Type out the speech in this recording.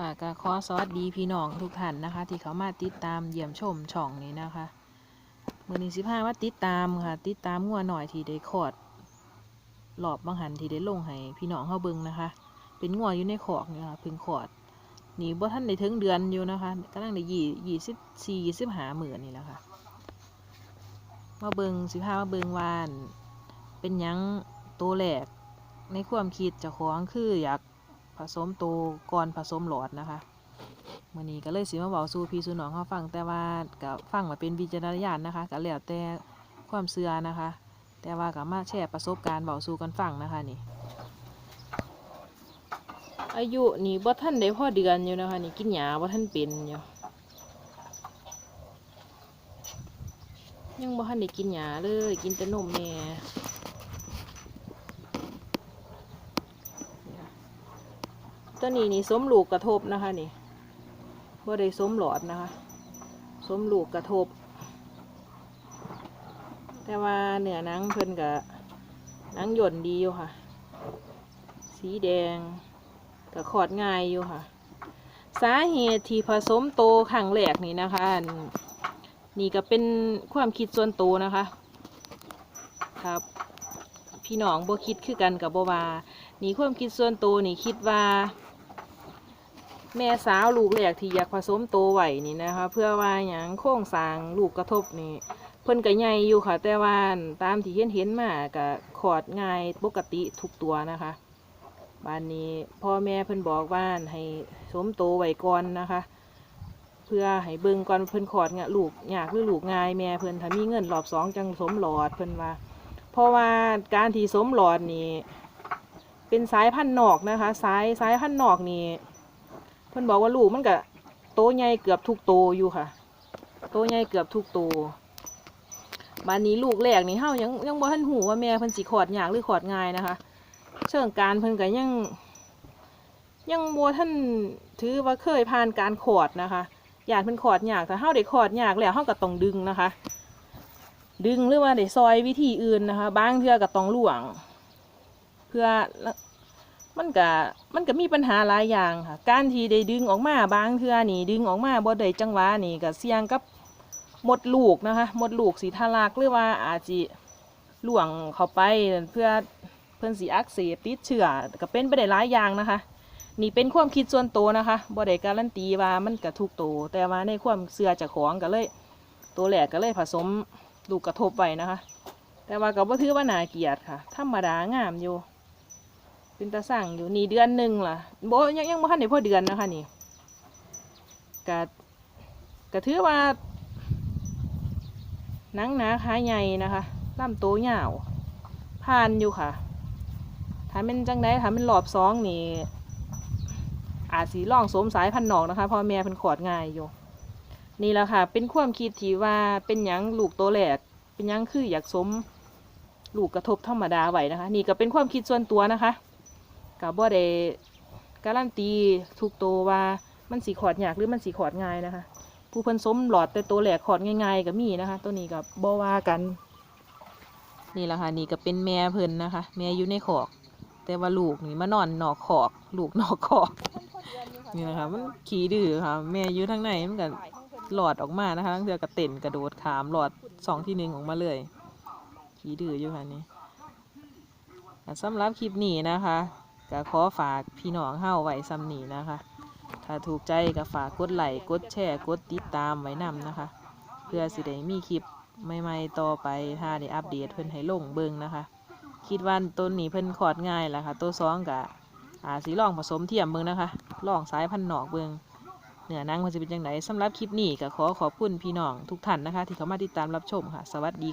ค่ะก็ขอสวัสดีพี่น้องทุกท่านนะคะ ที่เขามาติดตามเยี่ยมชมช่องนี้นะคะมือนี้สิบห้ามาติดตามค่ะ ติดตามงัวหน่อยที่ได้คอดหลอบบางหันที่ได้ลงให้พี่น้องเขาเบิ่งนะคะ เป็นงัวอยู่ในขอกเนี่ยค่ะพิ่งคอดนี่บ่ท่านได้ถึงเดือนอยู่นะคะกำลังได้ยี่ยี่สิบสี่ยี่สิบห้าหมื่นนี่แหละค่ะมาเบิ่งสิบห้ามาเบิ่งวาน เป็นยังตัวแรกในความคิดเจ้าของคืออยาก ผสมโตวก่อนผสมหลอดนะคะมื่อนี้ก็เลยสิมาบอกสู่พี่สู่น้องเขาฟังแต่ว่าก็ฟังมาเป็นวิจารณญาณนะคะก็แล้วแต่ความเชื่อนะคะ แต่ว่าก็มาแชร์ประสบการณ์บอกสู่กันฟังนะคะนี่ อายุนี่บ่ท่านได้พ่อเดือนอยู่นะคะนี่กินหยาบ่ท่านเป็นอยู่ยังบ่ท่านได้กินหยาเลยกินแต่นมแม่ ตัวนี้นี่สมลูกกระทบนะคะนี่บ่ได้สมหลอดนะคะ สมลูกกระทบ แต่ว่าเนื้อหนังเพิ่นกับหนังหย่นดีอยู่ค่ะ สีแดงกับขอดง่ายอยู่ค่ะ สาเหตุที่ผสมโตครั้งแรกนี่นะคะ นี่ก็เป็นความคิดส่วนตัวนะคะ ครับ พี่น้องบ่คิดคือกันกับบ่วานี่ความคิดส่วนตัวนี่คิดว่า แม่สาวลูกแรกที่อยากผสมโตไหวนี่นะคะ เพื่อว่าอย่างโค้งสร้างลูกกระทบนี่เพิ่นก็ใหญ่อยู่ค่ะ แต่ว่าตามที่เห็นเห็นมาก็ขอดง่ายปกติทุกตัวนะคะบ้านนี้พ่อแม่เพิ่นบอกว่าให้สมโตไว้ก่อนนะคะ เพื่อให้เบิ่งก่อนเพิ่นขอดเนี่ยลูกอยากหรือลูกง่ายแม่เพิ่นถ้ามีเงินรอบสองจังสมหลอดเพิ่นว่า เพราะว่าการที่สมหลอดนี่เป็นสายพันธุ์นอกนะคะ สายสายพันธุ์นอกนี่ พิ่นบอกว่าลูกมันก็โตใหญ่เกือบทุกโตอยู่ค่ะ โตใหญ่เกือบทุกโตบานนี้ลูกแรกนี่เฮายังยังบ่ทันหูว่าแม่เพิ่นสิขอดยากหรือขอดง่ายนะคะ เชิงการเพิ่นก็ยัง ยังบ่ทันถือว่าเคยผ่านการขอดนะคะญาติเพิ่นขอดยากแต่เฮาได้ขอดยากแล้วเฮาก็ต้องดึงนะคะ ดึงหรือว่าได้ซอยวิธีอื่นนะคะ บางเทื่อก็ต้องล่วง เพื่อ มันก็มันก็มีปัญหาหลายอย่างค่ะ การที่ได้ดึงออกมาบางเทื่อนี่ดึงออกมาบ่ได้จังหวะนี่ก็เสี่ยงกับหมดลูกนะคะหมดลูกสีทะลักหรือว่าอาจจะล่วงเข้าไปเพื่อเพื่อนสีอักเสบติดเชื้อก็เป็นไปได้หลายอย่างนะคะ นี่เป็นความคิดส่วนตัวนะคะบ่ได้การันตีว่ามันก็ถูกโตวแต่ว่าในความเชื่อจากของก็เลย ตัวแหลกก็เลยผสมลูกกระทบไว้นะคะ แต่ว่าก็บ่ถือว่าน่าเกลียดค่ะธรรมดางามอยู่ เป็นตาสั่งอยู่นี่เดือนหนึ่งล่ะโบยังยังบ่ทันได้พอเดือนนะคะนี่ก็ก็ถือว่านังหนาขาใหญ่นะคะลำโตวยาวผ่านอยู่ค่ะถ้าเป็นจังไดถ้าเป็นรอบสองนี่อาจสีล่องสมสายพันธุ์นอกนะคะพราะแม่เป็นขอดง่ายอยู่ นี่แหละค่ะ เป็นความคิดที่ว่าเป็นยังลูกโตัวแรกเป็นยังคืออยากสมลูกกระทบธรรมดาไหวนะคะ นี่ก็เป็นความคิดส่วนตัวนะคะ กับบ่ได้การันตีทุกตัวว่ามันสีขอดยากหรือมันสีขอดง่ายนะคะ ผู้เพิ่นสมหลอดแต่ตัวแหลกขอดง่ายๆก็มีนะคะ ตัวนี้กับบ่ว่ากัน นี่แหละค่ะนี่ก็เป็นแม่เพิ่นนะคะ แม่อยู่ในขอก แต่ว่าลูกนี่มานอนนอกขอก ลูกนอกขอก นี่นะคะมันขี่ดื้อค่ะ แม่อยู่ทางในมันก็หลอดออกมานะคะทั้งเทือกระเต็นกระโดดขามหลอดสองที่หนึ่งออกมาเลยขี่ดื้ออยู่ค่ะนี่สำหรับคลิปนี้นะคะ ก็ขอฝากพี่น้องเฮาไว้ซ้ำนี้นะคะ ถ้าถูกใจก็ฝากกดไลค์กดแชร์กดติดตามไว้นำนะคะ เพื่อสิได้มีคลิปใหม่ๆต่อไปถ้าได้อัปเดตเพิ่นให้ลงเบิ่งนะคะ คิดว่าต้นนี้เพิ่นขอดง่ายแหละค่ะ ตัวสองกะอาสีลองผสมเทียมเบิ่งนะคะลองสายพันธุ์นอกเบิ่งเนื้อนังมันจะเป็นจังไดสำหรับคลิปนี้ก็ขอขอบคุณพี่น้องทุกท่านนะคะ ที่เข้ามาติดตามรับชมค่ะ สวัสดี